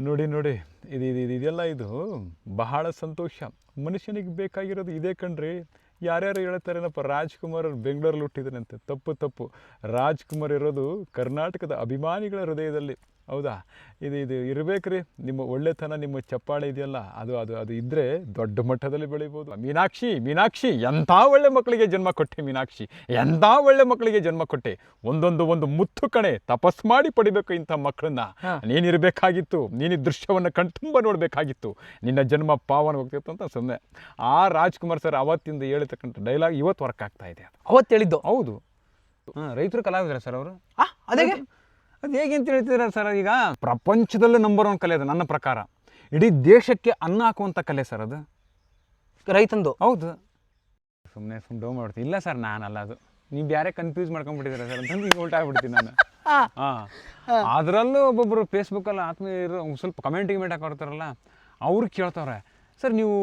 ನೋಡಿ ನೋಡಿ, ಇದು ಇದು, ಇದು- ಇದೆಲ್ಲ ಇದು ಬಹಳ ಸಂತೋಷ. ಮನುಷ್ಯನಿಗೆ ಬೇಕಾಗಿರೋದು ಇದೇ ಕಣ್ರಿ. ಯಾರ್ಯಾರು ಹೇಳ್ತಾರೇನಪ್ಪ ರಾಜ್ಕುಮಾರ್ ಬೆಂಗಳೂರಲ್ಲಿ ಹುಟ್ಟಿದನಂತೆ ತಪ್ಪು ತಪ್ಪು. ರಾಜ್ಕುಮಾರ್ ಇರೋದು ಕರ್ನಾಟಕದ ಅಭಿಮಾನಿಗಳ ಹೃದಯದಲ್ಲಿ. ಹೌದಾ? ಇದು ಇದು ಇರಬೇಕ್ರಿ. ನಿಮ್ಮ ಒಳ್ಳೆತನ ನಿಮ್ಮ ಚಪ್ಪಾಳೆ ಇದೆಯಲ್ಲ ಅದು ಅದು ಅದು ಇದ್ದರೆ ದೊಡ್ಡ ಮಟ್ಟದಲ್ಲಿ ಬೆಳಿಬೋದು. ಮೀನಾಕ್ಷಿ ಮೀನಾಕ್ಷಿ ಎಂಥ ಒಳ್ಳೆ ಮಕ್ಕಳಿಗೆ ಜನ್ಮ ಕೊಟ್ಟೆ ಮೀನಾಕ್ಷಿ? ಎಂಥ ಒಳ್ಳೆ ಮಕ್ಕಳಿಗೆ ಜನ್ಮ ಕೊಟ್ಟೆ? ಒಂದೊಂದು ಒಂದು ಮುತ್ತು ಕಣೆ ತಪಸ್ ಮಾಡಿ ಪಡಿಬೇಕು ಇಂಥ ಮಕ್ಕಳನ್ನ. ನೀನಿರ್ಬೇಕಾಗಿತ್ತು ನೀನು ದೃಶ್ಯವನ್ನು ಕಣ್ತುಂಬ ನೋಡಬೇಕಾಗಿತ್ತು. ನಿನ್ನ ಜನ್ಮ ಪಾವನ ಹೋಗ್ತಿತ್ತು ಅಂತ ಸುಮ್ಮನೆ ಆ ರಾಜ್ಕುಮಾರ್ ಸರ್ ಅವತ್ತಿಂದ ಹೇಳ್ತಕ್ಕಂಥ ಡೈಲಾಗ್ ಇವತ್ತು ವರ್ಕ್ ಆಗ್ತಾ ಇದೆ ಅವತ್ತು ಹೇಳಿದ್ದು? ಹೌದು. ಹಾಂ ರೈತರು ಕಲಾವಿದರ ಸರ್ ಅವರು? ಆ ಅದೇಗೆ? ಅದು ಹೇಗೆ ಅಂತ ಹೇಳ್ತೀರಾ ಸರ್ ಈಗ? ಪ್ರಪಂಚದಲ್ಲೇ ನಂಬರ್ ಒನ್ ಕಲೆ ಅದು ನನ್ನ ಪ್ರಕಾರ. ಇಡೀ ದೇಶಕ್ಕೆ ಅನ್ನ ಹಾಕುವಂಥ ಕಲೆ ಸರ್ ಅದು. ರೈತಂದು. ಹೌದು. ಸುಮ್ಮನೆ ಸುಮ್ಮನೆ ಡೋ ಮಾಡ್ತೀನಿ ಇಲ್ಲ ಸರ್ ನಾನಲ್ಲ ಅದು. ನೀವು ಬೇರೆ ಕನ್ಫ್ಯೂಸ್ ಮಾಡ್ಕೊಂಡ್ಬಿಟ್ಟಿದ್ದೀರ ಸರ್ ಅಂತಂದು ಈಗ ಉಲ್ಟಾಗ್ಬಿಡ್ತೀನಿ ನಾನು. ಹಾಂ. ಅದರಲ್ಲೂ ಒಬ್ಬೊಬ್ಬರು ಫೇಸ್ಬುಕ್ಕಲ್ಲಿ ಆತ್ಮೀಯರು ಒಂದ್ ಸ್ವಲ್ಪ ಕಮೆಂಟ್ ಗಿಮೆಂಟ್ ಹಾಕೊಡ್ತಾರಲ್ಲ ಅವ್ರು ಕೇಳ್ತವ್ರೆ ಸರ್ ನೀವು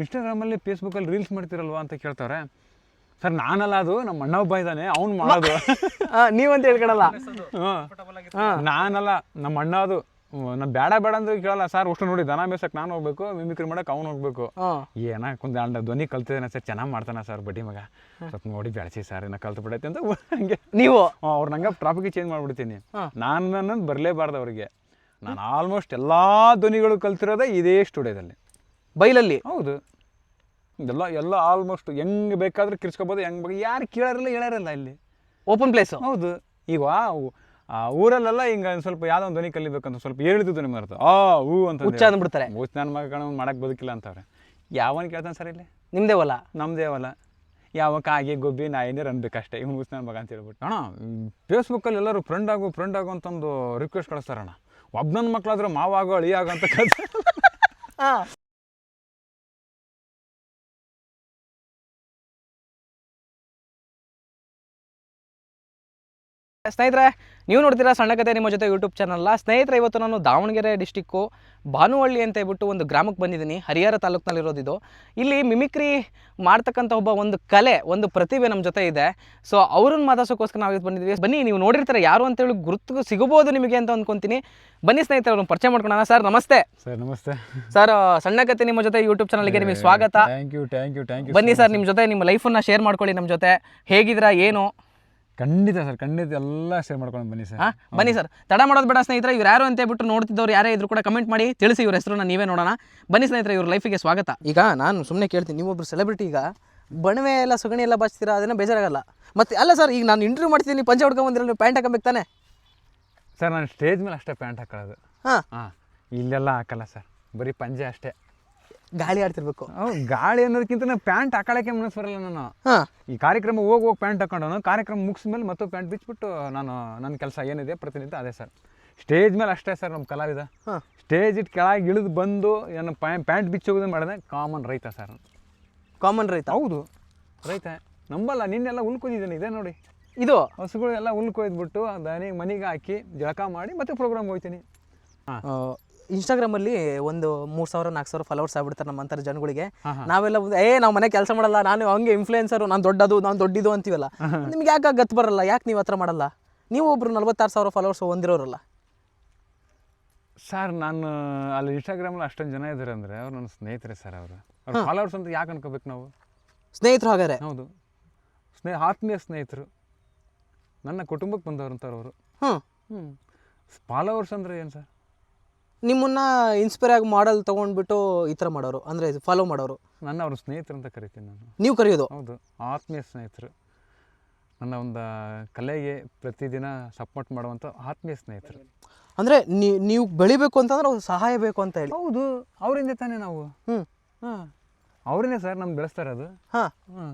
ಇನ್ಸ್ಟಾಗ್ರಾಮಲ್ಲಿ ಫೇಸ್ಬುಕ್ಕಲ್ಲಿ ರೀಲ್ಸ್ ಮಾಡ್ತೀರಲ್ವಾ? ಅಂತ ಕೇಳ್ತವ್ರೆ. ಸರ್ ನಾನಲ್ಲ ಅದು ನಮ್ಮ ಅಣ್ಣ ಒಬ್ಬ ಇದ್ದಾನೆ ಅವ್ನು ಮಾಡೋದು. ನೀವಂತ ಹೇಳ್ಕೊಳಲ್ಲ ಹಾಂ. ನಾನಲ್ಲ ನಮ್ಮ ಅಣ್ಣ ಅದು ನಾನು ಬೇಡ ಬೇಡ ಅಂದ್ರೆ ಕೇಳಲ್ಲ. ಸರ್ ಅಷ್ಟು ನೋಡಿ ದನ ಮೇಸಕ್ಕೆ ನಾನು ಹೋಗ್ಬೇಕು ಮಿಮಿಕ್ರಿ ಮಾಡಕ್ಕೆ ಅವ್ನು ಹೋಗ್ಬೇಕು. ಏನ ಕುಂದ ಅಂಡ ಧ್ವನಿ ಕಲ್ತಿದ್ದಾನೆ ಸರ್ ಚೆನ್ನಾಗಿ ಮಾಡ್ತಾನೆ ಸರ್ ಬಡ್ಡಿ ಮಗ. ಸ್ವಲ್ಪ ನೋಡಿ ಬೆಳೆಸಿ ಸರ್ ಏನ ಕಲ್ತು ಬಿಡೈತೆ ಅಂತ ಹಂಗೆ. ನೀವು? ಅವ್ರು ನಂಗೆ ಟ್ರಾಫಿಕ್ ಚೇಂಜ್ ಮಾಡ್ಬಿಡ್ತೀನಿ. ನಾನು ನನ್ನ ಬರಲೇಬಾರ್ದು ಅವ್ರಿಗೆ. ನಾನು ಆಲ್ಮೋಸ್ಟ್ ಎಲ್ಲ ಧ್ವನಿಗಳು ಕಲ್ತಿರೋದೇ ಇದೇ ಸ್ಟುಡಿಯೋದಲ್ಲಿ ಬೈಲಲ್ಲಿ? ಹೌದು. ಎಲ್ಲ ಎಲ್ಲ ಆಲ್ಮೋಸ್ಟ್ ಹೆಂಗೆ ಬೇಕಾದ್ರೆ ಕಿರ್ಸ್ಕೊಬೋದು ಹೆಂಗೆ ಬೇಕು. ಯಾರು ಕೇಳಾರಿಲ್ಲ ಹೇಳಾರಿಲ್ಲ ಇಲ್ಲಿ. ಓಪನ್ ಪ್ಲೇಸ್ ಹೌದು. ಈಗ ಊರಲ್ಲೆಲ್ಲ ಹಿಂಗೆ ಒಂದ್ ಸ್ವಲ್ಪ ಯಾವ್ದೋ ಒಂದು ಧ್ವನಿ ಕಲಿಬೇಕಂತ ಸ್ವಲ್ಪ ಹೇಳಿದ್ದು ಧ್ವನಿ ಅರ್ಥ ಆ ಹೂ ಅಂತ ಹುಚ್ಚ ಅಂದ್ಬಿಡ್ತಾರೆ. ಹುಚ್ಚ ನನ್ನ ಮಗ ಕಣ ಮಾಡಕ್ಕೆ ಬದುಕಿಲ್ಲ ಅಂತವ್ರೆ. ಯಾವನ್ ಕೇಳ್ತಾನೆ ಸರ್ ಇಲ್ಲಿ? ನಿಮ್ದೇ ಹೊಲ. ನಮ್ಮದೇ ಹೊಲ. ಯಾವ ಕಾಗೆ ಗೊಬ್ಬಿ ನಾಯಿನೇ ಅನ್ಬೇಕಷ್ಟೇ ಇವ್ನು ಹುಚ್ಚ ನನ್ನ ಮಗ ಅಂತ ಹೇಳ್ಬಿಟ್ಟು. ಅಣ್ಣ ಫೇಸ್ಬುಕ್ಕಲ್ಲಿ ಎಲ್ಲರೂ ಫ್ರೆಂಡ್ ಆಗು ಫ್ರೆಂಡ್ ಆಗು ಅಂತಂದು ರಿಕ್ವೆಸ್ಟ್ ಕಳಿಸ್ತಾರಣ್ಣ. ಒಬ್ಬ ನನ್ನ ಮಕ್ಕಳಾದ್ರೆ ಮಾವಾಗೋ ಅಳಿಯಾಗ ಅಂತ ಕಳ್ಸ ಸ್ನೇಹಿತರೆ ನೀವು ನೋಡ್ತೀರಾ ಸಣ್ಣ ಕತೆ ನಿಮ್ಮ ಜೊತೆ ಯೂಟ್ಯೂಬ್ ಚಾನಲ್ಲ ಸ್ನೇಹಿತರೆ ಇವತ್ತು ನಾನು ದಾವಣಗೆರೆ ಡಿಸ್ಟಿಕ್ಕು ಭಾನುವಳ್ಳಿ ಅಂತ ಹೇಳ್ಬಿಟ್ಟು ಒಂದು ಗ್ರಾಮಕ್ಕೆ ಬಂದಿದ್ದೀನಿ. ಹರಿಹರ ತಾಲೂಕಿನಲ್ಲಿರೋದಿದು ಇಲ್ಲಿ ಮಿಮಿಕ್ರಿ ಮಾಡ್ತಕ್ಕಂಥ ಒಬ್ಬ ಒಂದು ಕಲೆ ಒಂದು ಪ್ರತಿಭೆ ನಮ್ಮ ಜೊತೆ ಇದೆ. ಸೊ ಅವ್ರನ್ನ ಮಾತಾಡ್ಸೋಕ್ಕೋಸ್ಕರ ನಾವು ಇದು ಬಂದಿದ್ವಿ. ಬನ್ನಿ ನೀವು ನೋಡಿರ್ತಾರೆ ಯಾರು ಅಂತೇಳಿ ಗುರುತು ಸಿಗಬಹುದು ನಿಮಗೆ ಅಂತ ಅಂದ್ಕೊಂತೀನಿ ಬನ್ನಿ ಸ್ನೇಹಿತರೆ ಅವ್ರನ್ನ ಪರಿಚಯ ಮಾಡ್ಕೊಳ್ಳೋಣ. ಸರ್ ನಮಸ್ತೆ. ಸರ್ ನಮಸ್ತೆ. ಸರ್ ಸಣ್ಣ ಕತೆ ನಿಮ್ಮ ಜೊತೆ ಯೂಟ್ಯೂಬ್ ಚಾನಲ್ಗೆ ನಿಮಗೆ ಸ್ವಾಗತ. Thank you thank you thank you ಬನ್ನಿ ಸರ್ ನಿಮ್ಮ ಜೊತೆ ನಿಮ್ಮ ಲೈಫನ್ನು ಶೇರ್ ಮಾಡ್ಕೊಳ್ಳಿ ನಮ್ಮ ಜೊತೆ. ಹೇಗಿದ್ದೀರಾ ಏನು? ಖಂಡಿತ ಸರ್ ಖಂಡಿತ ಎಲ್ಲ ಶೇರ್ ಮಾಡ್ಕೊಂಡು ಬನ್ನಿ ಸರ್. ಹಾಂ ಬನ್ನಿ ಸರ್. ತಡ ಮಾಡೋದು ಬೇಡ ಸ್ನೇಹಿತರೆ ಇವ್ರು ಯಾರು ಅಂತ ಹೇಳ್ಬಿಟ್ಟು ನೋಡ್ತಿದ್ದವ್ರು ಯಾರೇ ಇದ್ರು ಕೂಡ ಕಮೆಂಟ್ ಮಾಡಿ ತಿಳಿಸಿ ಇವ್ರ ಹೆಸರನ್ನ ನೀವೇ ನೋಡೋಣ. ಬನ್ನಿ ಸ್ನೇಹಿತರೆ ಇವ್ರ ಲೈಫಿಗೆ ಸ್ವಾಗತ. ಈಗ ನಾನು ಸುಮ್ಮನೆ ಕೇಳ್ತೀನಿ ನೀವೊಬ್ರು ಸೆಲೆಬ್ರಿಟಿ ಈಗ ಬಣವೆ ಎಲ್ಲ ಸುಗಣಿ ಎಲ್ಲ ಬಾಚ್ತೀರಾ? ಅದನ್ನ ಬೇಜಾರಾಗಲ್ಲ. ಮತ್ತೆ ಅಲ್ಲ ಸರ್ ಈಗ ನಾನು ಇಂಟರ್ವ್ಯೂ ಮಾಡ್ತೀನಿ ಪಂಚೆ ಹೊಡ್ಕೊಂಡ್ ಬಂದಿರ ನೀವು ಪ್ಯಾಂಟ್ ಹಾಕಬೇಕು ತಾನೆ? ಸರ್ ನಾನು ಸ್ಟೇಜ್ ಮೇಲೆ ಅಷ್ಟೇ ಪ್ಯಾಂಟ್ ಹಾಕೊಳ್ಳೋದು. ಹಾಂ. ಹಾಂ ಇಲ್ಲೆಲ್ಲ ಹಾಕಲ್ಲ ಸರ್. ಬರೀ ಪಂಜೆ ಅಷ್ಟೇ. ಗಾಳಿ ಆಡ್ತಿರ್ಬೇಕು. ಗಾಳಿ ಅನ್ನೋದಕ್ಕಿಂತ ನಾನು ಪ್ಯಾಂಟ್ ಹಾಕೊಳ್ಳೋಕೆ ಮನಸ್ಸು ಬರಲ್ಲ ನಾನು. ಈ ಕಾರ್ಯಕ್ರಮ ಹೋಗಿ ಹೋಗಿ ಪ್ಯಾಂಟ್ ಹಾಕೊಂಡು ಕಾರ್ಯಕ್ರಮ ಮುಗಿಸ್ಮೇಲೆ ಮತ್ತೆ ಪ್ಯಾಂಟ್ ಬಿಚ್ಚಿಬಿಟ್ಟು ನಾನು ನನ್ನ ಕೆಲಸ ಏನಿದೆ ಪ್ರತಿನಿತ್ಯ ಅದೇ ಸರ್. ಸ್ಟೇಜ್ ಮೇಲೆ ಅಷ್ಟೇ ಸರ್ ನಮ್ಮ ಕಲಾವಿದ. ಸ್ಟೇಜ್ ಇಟ್ಟು ಕೆಳಗೆ ಇಳಿದು ಬಂದು ನನ್ನ ಪ್ಯಾಂಟ್ ಬಿಚ್ಚೋಗೋದು ಮಾಡಿದೆ ಕಾಮನ್ ರೈತ ಸರ್ ಕಾಮನ್ ರೈತ? ಹೌದು. ರೈತ. ನಂಬಲ್ಲ ನಿನ್ನೆಲ್ಲ ಉಳ್ಕೊದಿದ್ದಾನೆ ಇದೆ ನೋಡಿ. ಇದು? ಹಸುಗಳು ಎಲ್ಲ ಉಳ್ಕೊಯ್ದ್ಬಿಟ್ಟು ದನಿಗೆ ಮನೆಗೆ ಹಾಕಿ ಜಳಕ ಮಾಡಿ ಮತ್ತೆ ಪ್ರೋಗ್ರಾಮ್ ಹೋಗ್ತೀನಿ. ಹಾಂ. ಇನ್ಸ್ಟಾಗ್ರಾಮಲ್ಲಿ ಒಂದು ಮೂರು ಸಾವಿರ ನಾಲ್ಕು ಸಾವಿರ ಫಾಲೋವರ್ಸ್ ಆಗ್ಬಿಡ್ತಾರೆ ನಮ್ಮಂಥರ ಜನಗಳಿಗೆ. ನಾವೆಲ್ಲ ಏ ನಾವು ಮನೆ ಕೆಲಸ ಮಾಡಲ್ಲ ನಾನು ಹಂಗೆ ಇನ್ಫ್ಲೂಯೆನ್ಸರು ನಾನು ದೊಡ್ಡದು ನಾನು ದೊಡ್ಡಿದು ಅಂತೀವಲ್ಲ. ನಿಮ್ಗೆ ಯಾಕೆ ಗತ್ತು ಬರಲ್ಲ? ಯಾಕೆ ನೀವು ಹತ್ರ ಮಾಡಲ್ಲ? ನೀವು ಒಬ್ರು ನಲ್ವತ್ತಾರು ಸಾವಿರ ಫಾಲೋವರ್ಸ್ ಹೊಂದಿರೋರಲ್ಲ. ಸರ್ ನಾನು ಅಲ್ಲಿ ಇನ್ಸ್ಟಾಗ್ರಾಮಲ್ಲಿ ಅಷ್ಟೊಂದು ಜನ ಇದ್ದಾರೆ ಅಂದರೆ ಅವ್ರು ನನ್ನ ಸ್ನೇಹಿತರೆ ಸರ್ ಅವರು. ಅವ್ರ ಫಾಲೋವರ್ಸ್ ಅಂತ ಯಾಕೆ ಅನ್ಕೋಬೇಕು ನಾವು? ಸ್ನೇಹಿತರು ಹಾಗಾದ್ರೆ? ಹೌದು. ಸ್ನೇಹ ಆತ್ಮೀಯ ಸ್ನೇಹಿತರು. ನನ್ನ ಕುಟುಂಬಕ್ಕೆ ಬಂದವರು ಅಂತಾರೆ ಅವರು. ಹ್ಞೂ ಫಾಲೋವರ್ಸ್ ಅಂದರೆ ಏನು ಸರ್ ನಿಮ್ಮನ್ನ ಇನ್ಸ್ಪೈರ್ ಆಗಿ ಮಾಡಲ್ ತೊಗೊಂಡ್ಬಿಟ್ಟು ಈ ಥರ ಮಾಡೋರು ಅಂದರೆ ಫಾಲೋ ಮಾಡೋರು. ನನ್ನ ಅವ್ರ ಸ್ನೇಹಿತರು ಅಂತ ಕರಿತೀನಿ ನಾನು. ನೀವು ಕರೆಯೋದು? ಹೌದು ಆತ್ಮೀಯ ಸ್ನೇಹಿತರು. ನನ್ನ ಒಂದು ಕಲೆಗೆ ಪ್ರತಿದಿನ ಸಪೋರ್ಟ್ ಮಾಡುವಂಥ ಆತ್ಮೀಯ ಸ್ನೇಹಿತರು. ಅಂದರೆ ನೀವು ಬೆಳಿಬೇಕು ಅಂತಂದ್ರೆ ಅವ್ರು ಸಹಾಯ ಬೇಕು ಅಂತ ಹೇಳಿ. ಹೌದು ಅವರಿಂದ ತಾನೇ ನಾವು. ಹ್ಞೂ ಹಾಂ. ಅವರಿಂದ ಸರ್ ನಮ್ಗೆ ಬೆಳೆಸ್ತಾರೆ ಅದು ಹಾಂ. ಹಾಂ.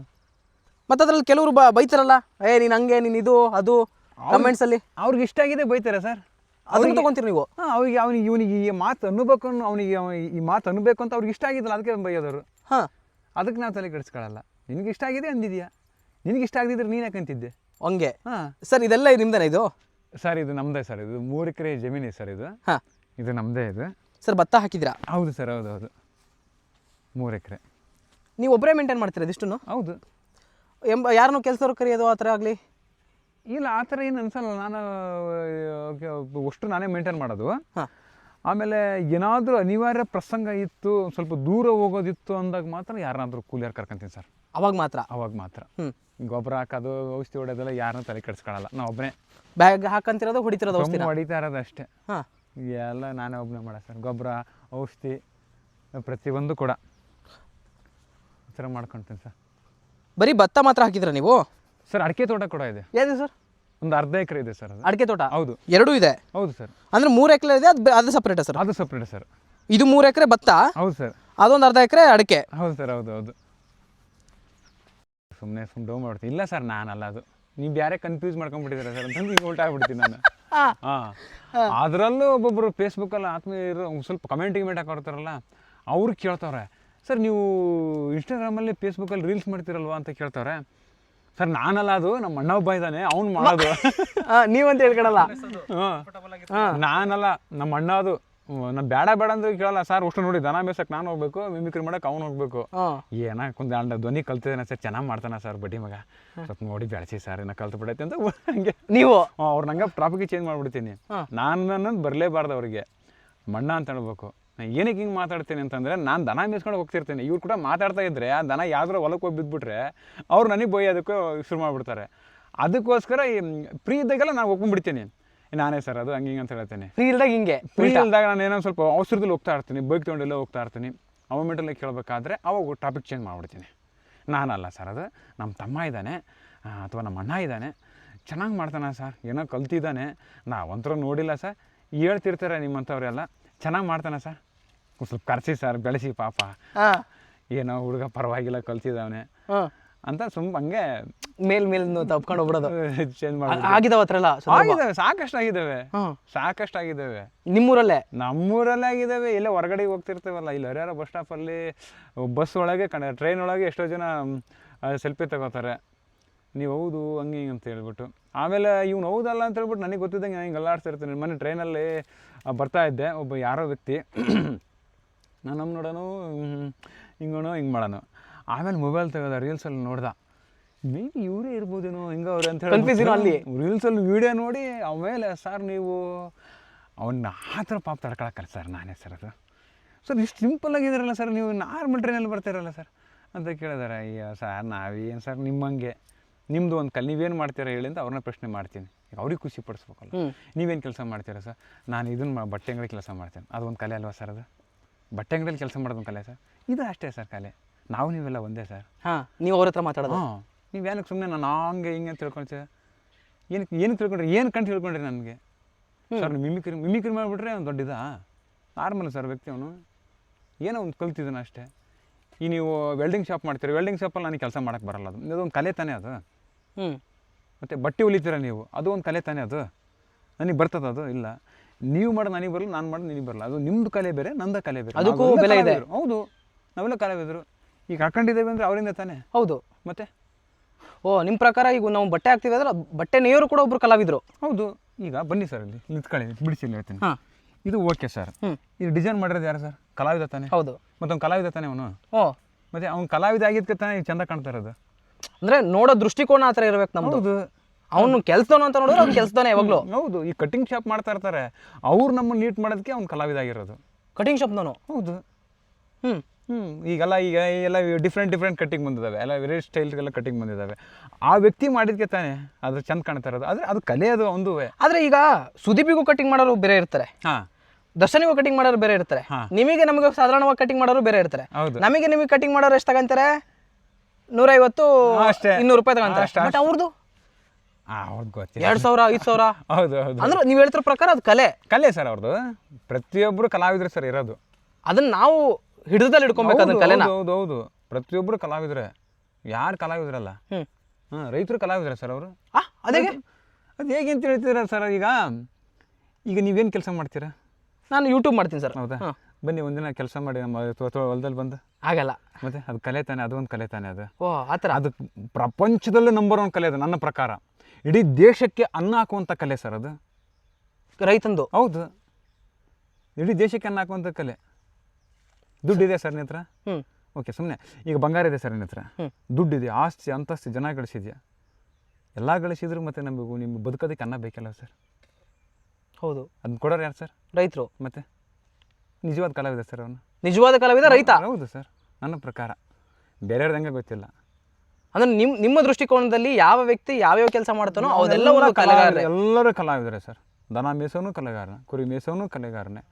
ಮತ್ತು ಅದ್ರಲ್ಲಿ ಕೆಲವರು ಬ ಬೈತಾರಲ್ಲ ಏ ನೀನು ಹಂಗೆ ನೀನು ಇದು ಅದು ಕಮೆಂಟ್ಸಲ್ಲಿ ಅವ್ರಿಗೆ ಇಷ್ಟ ಆಗಿದೆ ಬೈತಾರೆ ಸರ್. ಅದನ್ನು ತಗೊಂತೀರಿ ನೀವು? ಹಾಂ ಅವ್ರಿಗೆ ಅವನಿಗೆ ಇವನಿಗೆ ಈ ಮಾತು ಅನ್ನಬೇಕು ಅನ್ನೋ ಅವನಿಗೆ ಅವ- ಈ ಮಾತು ಅನ್ನಬೇಕು ಅಂತ ಅವ್ರಿಗೆ ಇಷ್ಟ ಆಗಿದ್ದಲ್ಲ ಅದಕ್ಕೆ ಬೈಯೋದವರು. ಹಾಂ. ಅದಕ್ಕೆ ನಾವು ತಲೆ ಕೆಡಿಸ್ಕೊಳ್ಳಲ್ಲ ನಿನಗೆ ಇಷ್ಟ ಆಗಿದೆ ಅಂದಿದ್ಯಾ? ನಿನಗೆ ಇಷ್ಟ ಆಗದಿದ್ರೆ ನೀನು ಯಾಕಂತಿದ್ದೆ ಹಂಗೆ. ಹಾಂ. ಸರ್ ಇದೆಲ್ಲ ನಿಮ್ದೇನ ಇದು? ಸರ್ ಇದು ನಮ್ಮದೇ ಸರ್ ಇದು ಮೂರು ಎಕರೆ ಜಮೀನು ಸರ್ ಇದು. ಹಾಂ. ಇದು ನಮ್ಮದೇ ಇದು. ಸರ್ ಭತ್ತ ಹಾಕಿದಿರಾ ಹೌದು ಸರ್ ಹೌದು ಹೌದು. ಮೂರು ಎಕರೆ. ನೀವು ಒಬ್ಬರೇ ಮೇಂಟೈನ್ ಮಾಡ್ತೀರಾ ಇದಿಷ್ಟು ಹೌದು. ಎಂಬ ಯಾರನ್ನೂ ಕೆಲಸದವ್ರು ಕರೆಯೋದು ಆ ಥರ ಆಗಲಿ? ಇಲ್ಲ ಆ ಥರ ಏನು ಅನ್ಸಲ್ಲ. ನಾನು ಅಷ್ಟು ನಾನೇ ಮೇಂಟೈನ್ ಮಾಡೋದು. ಆಮೇಲೆ ಏನಾದರೂ ಅನಿವಾರ್ಯ ಪ್ರಸಂಗ ಇತ್ತು ಸ್ವಲ್ಪ ದೂರ ಹೋಗೋದಿತ್ತು ಅಂದಾಗ ಮಾತ್ರ ಯಾರನ್ನಾದ್ರೂ ಕೂಲಿಯರ್ ಕರ್ಕೊಂತೀನಿ ಸರ್. ಅವಾಗ ಮಾತ್ರ? ಅವಾಗ ಮಾತ್ರ. ಗೊಬ್ಬರ ಹಾಕೋದು ಔಷಧಿ ಹೊಡೆಯೋದೆಲ್ಲ ಯಾರನ್ನೂ ತಲೆ ಕೆಡಿಸ್ಕೊಳ್ಳಲ್ಲ ನಾವು ಒಬ್ಬನೇ ಬ್ಯಾಗ್ ಹಾಕಂತಿರೋದು ಹೊಡಿತಿರೋದು ಔಷಧಿ ಹೊಡಿತಾ ಇರೋದು ಅಷ್ಟೇ. ಹಾಂ. ಎಲ್ಲ ನಾನೇ ಒಬ್ಬನೇ ಮಾಡ ಸರ್. ಗೊಬ್ಬರ ಔಷಧಿ ಪ್ರತಿಯೊಂದು ಕೂಡ. ಈ ಥರ ಮಾಡ್ಕೊಳ್ತೀನಿ ಸರ್. ಬರೀ ಭತ್ತ ಮಾತ್ರ ಹಾಕಿದ್ರ ನೀವು? ಸರ್ ಅಡಿಕೆ ತೋಟ ಕೂಡ ಇದೆ. ಯಾವುದು ಸರ್? ಒಂದು ಅರ್ಧ ಎಕರೆ ಇದೆ ಸರ್ ಅದು. ಅಡಿಕೆ ತೋಟ? ಹೌದು. ಎರಡೂ ಇದೆ? ಹೌದು ಸರ್. ಅಂದ್ರೆ ಮೂರು ಎಕರೆ ಇದೆ ಅದು ಅದು ಸಪ್ರೇಟ ಸರ್? ಅದು ಸಪ್ರೇಟ್ ಸರ್. ಇದು ಮೂರು ಎಕರೆ ಭತ್ತ? ಹೌದು ಸರ್. ಅದೊಂದು ಅರ್ಧ ಎಕರೆ ಅಡಿಕೆ? ಹೌದು ಸರ್ ಹೌದು ಹೌದು. ಸುಮ್ಮನೆ ಸುಮ್ಮನೆ ಡೋ ಮಾಡ್ತೀನಿ. ಇಲ್ಲ ಸರ್ ನಾನಲ್ಲ ಅದು. ನೀವು ಬೇರೆ ಕನ್ಫ್ಯೂಸ್ ಮಾಡ್ಕೊಂಡ್ಬಿಟ್ಟಿದ್ದೀರಾ ಸರ್ ಅಂತಂದು ಈಗ ಉಲ್ಟಾ ಆಗ್ಬಿಡ್ತೀನಿ ನಾನು. ಹಾಂ. ಅದರಲ್ಲೂ ಒಬ್ಬೊಬ್ಬರು ಫೇಸ್ಬುಕ್ಕಲ್ಲಿ ಆತ್ಮೀಯರು ಒಂದ್ ಸ್ವಲ್ಪ ಕಮೆಂಟ್ ಗಿಮೆಂಟ್ ಹಾಕೊಡ್ತಾರಲ್ಲ ಅವ್ರು ಕೇಳ್ತವ್ರೆ ಸರ್ ನೀವು ಇನ್ಸ್ಟಾಗ್ರಾಮಲ್ಲಿ ಫೇಸ್ಬುಕ್ಕಲ್ಲಿ ರೀಲ್ಸ್ ಮಾಡ್ತೀರಲ್ವಾ? ಅಂತ ಕೇಳ್ತವ್ರೆ. ಸರ್ ನಾನಲ್ಲ ಅದು ನಮ್ಮ ಅಣ್ಣ ಒಬ್ಬ ಇದ್ದಾನೆ ಅವ್ನು ಮಾಡೋದು ನೀವಂತ ಹೇಳ್ಕೊಡಲ್ಲ? ಹಾಂ ನಾನಲ್ಲ ನಮ್ಮ ಅಣ್ಣ ಅದು. ನಾನು ಬೇಡ ಬೇಡ ಅಂದ್ರೆ ಕೇಳಲ್ಲ. ಸರ್ ಅಷ್ಟು ನೋಡಿ ದನ ಮೇಸಕ್ಕೆ ನಾನು ಹೋಗ್ಬೇಕು ಮಿಮಿಕ್ರಿ ಮಾಡಕ್ಕೆ ಅವ್ನು ಹೋಗ್ಬೇಕು. ಹಾಂ. ಏನ ಕುಂದ ಧ್ವನಿ ಕಲ್ತಿದ್ದಾನೆ ಸರ್ ಚೆನ್ನಾಗಿ ಮಾಡ್ತಾನೆ ಸರ್ ಬಡ್ಡಿ ಮಗ. ಸ್ವಲ್ಪ ನೋಡಿ ಬೆಳೆಸಿ ಸರ್ ಏನೋ ಕಲ್ತು ಬಿಡೈತೆ ಅಂತ ಹಂಗೆ. ನೀವು? ಅವ್ರು ನಂಗೆ ಟ್ರಾಫಿಕ್ ಚೇಂಜ್ ಮಾಡ್ಬಿಡ್ತೀನಿ. ನಾನು ಅನ್ನೋದು ಬರಲೇಬಾರ್ದು ಅವ್ರಿಗೆ. ಮಣ್ಣ ಅಂತ ಹೇಳ್ಬೇಕು. ನಾನು ಏನಕ್ಕೆ ಹಿಂಗೆ ಮಾತಾಡ್ತೀನಿ ಅಂತಂದರೆ ನಾನು ದನ ಮೇಯಿಸ್ಕೊಂಡು ಹೋಗ್ತಿರ್ತೀನಿ. ಇವ್ರು ಕೂಡ ಮಾತಾಡ್ತಾ ಇದ್ದರೆ ಆ ದನ ಯಾವ್ದಾರ ಹೊಲಕ್ಕೆ ಹೋಗಿ ಬಿದ್ದುಬಿಟ್ರೆ ಅವ್ರು ನನಗೆ ಬೈಯೋದಕ್ಕೂ ಶುರು ಮಾಡಿಬಿಡ್ತಾರೆ. ಅದಕ್ಕೋಸ್ಕರ ಫ್ರೀ ಇದ್ದಾಗೆಲ್ಲ ನಾನು ಒಪ್ಕೊಂಡ್ಬಿಡ್ತೀನಿ. ನಾನೇ ಸರ್ ಅದು ಹಂಗೆ ಹಿಂಗೆ ಅಂತ ಹೇಳ್ತೀನಿ. ಫ್ರೀ ಇಲ್ದಾಗ ಹಿಂಗೆ ಫ್ರೀ ಇಲ್ದಾಗ ನಾನು ಏನೋ ಸ್ವಲ್ಪ ಅವಸರದಲ್ಲಿ ಹೋಗ್ತಾ ಇರ್ತೀನಿ ಬೈಕ್ ತೊಗೊಂಡೆಲ್ಲ ಹೋಗ್ತಾ ಇರ್ತೀನಿ. ಅವಮೆಂಟಲ್ಲಿ ಕೇಳಬೇಕಾದ್ರೆ ಅವಾಗ ಟಾಪಿಕ್ ಚೇಂಜ್ ಮಾಡಿಬಿಡ್ತೀನಿ. ನಾನಲ್ಲ ಸರ್ ಅದು ನಮ್ಮ ತಮ್ಮ ಇದ್ದಾನೆ ಅಥವಾ ನಮ್ಮ ಅಣ್ಣ ಇದ್ದಾನೆ. ಚೆನ್ನಾಗಿ ಮಾಡ್ತಾನೆ ಸರ್ ಏನೋ ಕಲ್ತಿದ್ದಾನೆ. ನಾವಂತರೂ ನೋಡಿಲ್ಲ ಸರ್. ಹೇಳ್ತಿರ್ತಾರೆ ನಿಮ್ಮಂಥವ್ರೆಲ್ಲ. ಚೆನ್ನಾಗಿ ಮಾಡ್ತಾನೆ ಸರ್. ಸ್ವಲ್ಪ ಕರೆಸಿ ಸರ್ ಬೆಳೆಸಿ ಪಾಪ. ಹಾಂ ಏನೋ ಹುಡುಗ ಪರವಾಗಿಲ್ಲ ಕಲ್ತಿದ್ದಾವನೆ ಹಾಂ ಅಂತ ಸುಮ್ ಹಂಗೆ ಮೇಲ್ ಮೇಲ್ ತಪ್ಕೊಂಡು ಹೋಗ್ಬಿಡೋದು. ಚೇಂಜ್ ಮಾಡಿ ಆಗಿದಾವ ಹತ್ರ ಎಲ್ಲ ಸಾಕಷ್ಟು ಆಗಿದ್ದಾವೆ ಸಾಕಷ್ಟು ಆಗಿದ್ದಾವೆ ನಿಮ್ಮೂರಲ್ಲೇ? ನಮ್ಮೂರಲ್ಲೇ ಆಗಿದ್ದಾವೆ ಇಲ್ಲೇ ಹೊರಗಡೆ ಹೋಗ್ತಿರ್ತೇವಲ್ಲ ಇಲ್ಲಿ ಹರಿಹರ ಬಸ್ ಸ್ಟಾಪಲ್ಲಿ ಬಸ್ ಒಳಗೆ ಕಣ ಟ್ರೈನ್ ಒಳಗೆ ಎಷ್ಟೋ ಜನ ಸೆಲ್ಫಿ ತಗೋತಾರೆ. ನೀವು ಹೌದು ಹಂಗೆ ಹಿಂಗೆ ಅಂತ ಹೇಳ್ಬಿಟ್ಟು. ಆಮೇಲೆ ಇವ್ನು ಹೌದಲ್ಲ ಅಂತ ಹೇಳ್ಬಿಟ್ಟು ನನಗೆ ಗೊತ್ತಿದ್ದಂಗೆ ಹಿಂಗೆ ಅಲ್ಲಾಡ್ತಿರ್ತೀನಿ. ಮೊನ್ನೆ ಟ್ರೈನಲ್ಲಿ ಬರ್ತಾ ಇದ್ದೆ. ಒಬ್ಬ ಯಾರೋ ವ್ಯಕ್ತಿ. ನಾನು ನಮ್ಮ ನೋಡೋನು ಹಿಂಗೋಣ ಹಿಂಗೆ ಮಾಡೋನು. ಆಮೇಲೆ ಮೊಬೈಲ್ ತೆಗೆದ ರೀಲ್ಸಲ್ಲಿ ನೋಡ್ದ. ಮೇ ಬಿ ಇವರೇ ಇರ್ಬೋದೇನೋ ಹಿಂಗೆ ಅವ್ರು ಅಂತ ಹೇಳಿ ಅಲ್ಲಿ. ರೀಲ್ಸಲ್ಲಿ ವೀಡಿಯೋ ನೋಡಿ ಆಮೇಲೆ ಸರ್ ನೀವು ಅವನ್ನ ಆ ಥರ ಪಾಪ ತಡ್ಕೊಳಕ್ಕಲ್ಲ ಸರ್ ನಾನೇ ಸರ್ ಅದು. ಸರ್ ಇಷ್ಟು ಸಿಂಪಲ್ ಆಗಿದ್ದೀರಲ್ಲ ಸರ್ ನೀವು ನಾರ್ಮಲ್ ಟ್ರೈನಲ್ಲಿ ಬರ್ತೀರಲ್ಲ ಸರ್ ಅಂತ ಕೇಳಿದಾರೆ ಅಯ್ಯೋ ಸರ್ ನಾವೇನು ಸರ್ ನಿಮ್ಮಂಗೆ ನಿಮ್ಮದು ಒಂದು ಕಲ್ ನೀವೇನು ಮಾಡ್ತೀರಾ ಹೇಳಿ ಅಂತ ಅವ್ರನ್ನ ಪ್ರಶ್ನೆ ಮಾಡ್ತೀನಿ. ಅವ್ರಿಗೆ ಖುಷಿ ಪಡಿಸ್ಬೇಕಲ್ಲ. ನೀವೇನು ಕೆಲಸ ಮಾಡ್ತೀರಾ ಸರ್ ನಾನು ಇದನ್ನು ಬಟ್ಟೆ ಅಂಗಡಿ ಕೆಲಸ ಮಾಡ್ತೀನಿ. ಅದು ಒಂದು ಕಲೆ ಅಲ್ವಾ ಸರ್ ಅದು? ಬಟ್ಟೆ ಅಂಗಡಿಯಲ್ಲಿ ಕೆಲಸ ಮಾಡೋದು ಕಲೆ ಸರ್. ಇದು ಅಷ್ಟೇ ಸರ್ ಕಲೆ. ನಾವು ನೀವೆಲ್ಲ ಒಂದೇ ಸರ್. ಹಾಂ ನೀವು ಅವ್ರ ಹತ್ರ ಮಾತಾಡೋದು. ಹಾಂ ನೀವು ಏನಕ್ಕೆ ಸುಮ್ಮನೆ ನಾನು ಹಂಗೆ ಹಿಂಗೆ ಅಂತ ಸರ್. ಏನಕ್ಕೆ ಏನಕ್ಕೆ ತಿಳ್ಕೊಂಡ್ರಿ ಏನು ಕಂಡು ತಿಳ್ಕೊಂಡ್ರಿ ನನಗೆ? ಸರ್ ನೀವು ಮಿಮಿಕ್ರಿ ಮಿಮಿಕ್ರಿ ಮಾಡಿಬಿಟ್ರೆ ಒಂದು ದೊಡ್ಡ ಇದಾ? ನಾರ್ಮಲ್ ಸರ್ ವ್ಯಕ್ತಿ ಅವನು. ಏನೋ ಒಂದು ಕಲ್ತಿದ್ದಾನೆ ಅಷ್ಟೇ. ಈ ನೀವು ವೆಲ್ಡಿಂಗ್ ಶಾಪ್ ಮಾಡ್ತೀರಿ? ವೆಲ್ಡಿಂಗ್ ಶಾಪಲ್ಲಿ ನನಗೆ ಕೆಲಸ ಮಾಡೋಕ್ಕೆ ಬರಲ್ಲ ಅದು. ಅದೊಂದು ಕಲೆ ತಾನೇ ಅದು. ಹ್ಞೂ ಮತ್ತು ಬಟ್ಟೆ ಹೊಲಿತೀರ ನೀವು? ಅದು ಒಂದು ಕಲೆ ತಾನೇ ಅದು. ನನಗೆ ಬರ್ತದೆ ಅದು? ಇಲ್ಲ. ನೀವು ಮಾಡ ನನಗೆ ಬರಲ್ಲ ನಾನು ಮಾಡಿ ನಿನಗೆ ಬರಲ್ಲ. ಅದು ನಿಮ್ದು ಕಲೆ ಬೇರೆ ನಂದ ಕಲೆ ಬೇರೆ. ಅದಕ್ಕೂ ಬೆಲೆ ಇದೆ. ಹೌದು. ನಾವೆಲ್ಲ ಕಲಾವಿದರು. ಈಗ ಹಾಕೊಂಡಿದ್ದೇವೆ ಅಂದರೆ ಅವರಿಂದ ತಾನೇ? ಹೌದು. ಮತ್ತೆ? ಓ ನಿಮ್ಮ ಪ್ರಕಾರ ಈಗ ನಾವು ಬಟ್ಟೆ ಹಾಕ್ತೀವಿ ಅಂದ್ರೆ ಬಟ್ಟೆ ನೇಯರು ಕೂಡ ಒಬ್ರು ಕಲಾವಿದ್ರು? ಹೌದು. ಈಗ ಬನ್ನಿ ಸರ್ ಇಲ್ಲಿ ನಿಂತ್ಕೊಳ್ಳಿ ಬಿಡಿಸಿ ಇಲ್ಲಿ ಹೇಳ್ತೀನಿ. ಹಾಂ. ಇದು ಓಕೆ ಸರ್. ಹ್ಞೂ ಇದು ಡಿಸೈನ್ ಮಾಡಿರೋದು ಯಾರು ಸರ್? ಕಲಾವಿದ ತಾನೆ? ಹೌದು. ಮತ್ತೊಂದು ಕಲಾವಿದ ತಾನೆ ಅವನು? ಓ. ಮತ್ತೆ ಅವ್ನು ಕಲಾವಿದ ಆಗಿದ್ದಕ್ಕೆ ತಾನೇ ಈಗ ಚಂದ ಕಾಣ್ತಾ ಇರೋದು? ಅಂದ್ರೆ ನೋಡೋ ದೃಷ್ಟಿಕೋನ ಆ ಥರ ಇರ್ಬೇಕು ನಮ್ಮದು ಅವನು ಕೆಲ್ಸದವನು ಅಂತ ನೋಡಿದ್ರೆ ಅವ್ನು ಕೆಲ್ಸದವನೇ ಯಾವಾಗಲೂ. ಹೌದು ಈ ಕಟಿಂಗ್ ಶಾಪ್ ಮಾಡ್ತಾ ಇರ್ತಾರೆ. ಅವ್ರು ನಮ್ಮನ್ನು ನೀಟ್ ಮಾಡೋದಕ್ಕೆ ಅವ್ನು ಕಲಾವಿದ ಆಗಿರೋದು ಕಟಿಂಗ್ ಶಾಪ್ನವನು ಹೌದು. ಹ್ಞೂ ಹ್ಞೂ ಈಗೆಲ್ಲ ಈಗ ಎಲ್ಲ ಡಿಫ್ರೆಂಟ್ ಡಿಫ್ರೆಂಟ್ ಕಟಿಂಗ್ ಬಂದಿದ್ದಾವೆ ಎಲ್ಲ ವೇರಿಯಸ್ ಸ್ಟೈಲ್ಗೆಲ್ಲ ಕಟಿಂಗ್ ಬಂದಿದ್ದಾವೆ ಆ ವ್ಯಕ್ತಿ ಮಾಡಿದ್ಕೆ ತಾನೇ ಅದು ಚಂದ ಕಾಣ್ತಾ ಇರೋದು. ಆದರೆ ಅದು ಕಲೆ ಅದು ಒಂದು ಆದ್ರೆ ಈಗ ಸುದೀಪಿಗೂ ಕಟಿಂಗ್ ಮಾಡೋರು ಬೇರೆ ಇರ್ತಾರೆ. ಹಾಂ. ದರ್ಶನಿಗೂ ಕಟಿಂಗ್ ಮಾಡೋರು ಬೇರೆ ಇರ್ತಾರೆ. ನಿಮಗೆ ನಮಗೆ ಸಾಧಾರಣವಾಗಿ ಕಟಿಂಗ್ ಮಾಡೋರು ಬೇರೆ ಇರ್ತಾರೆ. ಹೌದು. ನಮಗೆ ನಿಮಗೆ ಕಟಿಂಗ್ ಮಾಡೋರು ಎಷ್ಟು ತಗೊಂತಾರೆ? ನೂರೈವತ್ತು ಅಷ್ಟೇ. ಇನ್ನೂರು ರೂಪಾಯಿ ತಗೊಂತಾರೆ. ಅಷ್ಟೇ, ಬಟ್ ಅವ್ರದ್ದು ಗೊತ್ತಿಲ್ಲ. ಎರಡು ಸಾವಿರ ಐದು ಸಾವಿರ? ಹೌದು ಹೌದು. ಅಂದ್ರೆ ನೀವು ಹೇಳ್ತಿರೋ ಪ್ರಕಾರ ಅದು ಕಲೆ. ಕಲೆ ಸರ್ ಅವ್ರದ್ದು ಪ್ರತಿಯೊಬ್ಬರು ಕಲಾವಿದ್ರೆ ಸರ್ ಇರೋದು. ಅದನ್ನ ನಾವು ಹಿಡಿದಲ್ಲಿ ಹಿಡ್ಕೊಬೇಕು ಅದನ್ನ ಕಲೆನ. ಹೌದು ಹೌದು ಹೌದು. ಪ್ರತಿಯೊಬ್ಬರು ಕಲಾವಿದ್ರೆ. ಯಾರು ಕಲಾವಿದ್ರಲ್ಲ? ಹ್ಮ್. ಹಾಂ ರೈತರು ಕಲಾವಿದ್ರೆ ಸರ್ ಅವರು? ಆ ಅದೇ ಅದು ಹೇಗೆ ಅಂತ ಹೇಳ್ತೀರಾ ಸರ್ ಈಗ? ಈಗ ನೀವೇನು ಕೆಲಸ ಮಾಡ್ತೀರಾ? ನಾನು ಯೂಟ್ಯೂಬ್ ಮಾಡ್ತೀನಿ ಸರ್. ಹೌದಾ? ಬನ್ನಿ ಒಂದಿನ ಕೆಲಸ ಮಾಡಿ ನಮ್ಮ ಹೊಲದಲ್ಲಿ ಬಂದು. ಆಗಲ್ಲ. ಮತ್ತೆ ಅದು ಕಲೆ ತಾನೆ ಅದು ಒಂದು ಕಲೆ ತಾನೆ ಅದು. ಓ ಆ ಥರ. ಅದು ಪ್ರಪಂಚದಲ್ಲೇ ನಂಬರ್ ಒನ್ ಕಲೆ ಅದು ನನ್ನ ಪ್ರಕಾರ. ಇಡೀ ದೇಶಕ್ಕೆ ಅನ್ನ ಹಾಕುವಂಥ ಕಲೆ ಸರ್ ಅದು. ರೈತಂದು. ಹೌದು. ಇಡೀ ದೇಶಕ್ಕೆ ಅನ್ನ ಹಾಕುವಂಥ ಕಲೆ. ದುಡ್ಡಿದೆ ಸರ್ ನಿನ್ನ ಹತ್ರ? ಹ್ಞೂ ಓಕೆ ಸುಮ್ಮನೆ ಈಗ ಬಂಗಾರ ಇದೆ ಸರ್ ನಿನ್ನ ಹತ್ರ. ದುಡ್ಡಿದೆ ಆಸ್ತಿ ಅಂತಸ್ತಿ ಜನ ಗಳಿಸಿದ್ಯಾ? ಎಲ್ಲ ಗಳಿಸಿದ್ರು ಮತ್ತೆ ನಮಗೂ ನಿಮ್ಗೆ ಬದುಕೋದಕ್ಕೆ ಅನ್ನ ಬೇಕಲ್ಲ ಸರ್. ಹೌದು. ಅದನ್ನ ಕೊಡೋರು ಯಾರು ಸರ್? ರೈತರು. ಮತ್ತೆ? ನಿಜವಾದ ಕಲಾವಿದ ಸರ್ ಅವನು. ನಿಜವಾದ ಕಲಾವಿದ ರೈತ? ಹೌದು ಸರ್ ನನ್ನ ಪ್ರಕಾರ. ಬೇರೆಯವ್ರದಂಗೆ ಗೊತ್ತಿಲ್ಲ. ಅಂದ್ರೆ ನಿಮ್ ನಿಮ್ಮ ದೃಷ್ಟಿಕೋನದಲ್ಲಿ ಯಾವ ವ್ಯಕ್ತಿ ಯಾವ್ಯಾವ ಕೆಲಸ ಮಾಡ್ತಾನೋ ಅವೆಲ್ಲ ಒಂದು ಎಲ್ಲರೂ ಕಲಾವಿದರೆ ಸರ್. ದನ ಮೇಸೋನು ಕಲೆಗಾರನೇ ಕುರಿ ಮೇಸೋನು ಕಲೆಗಾರನೇ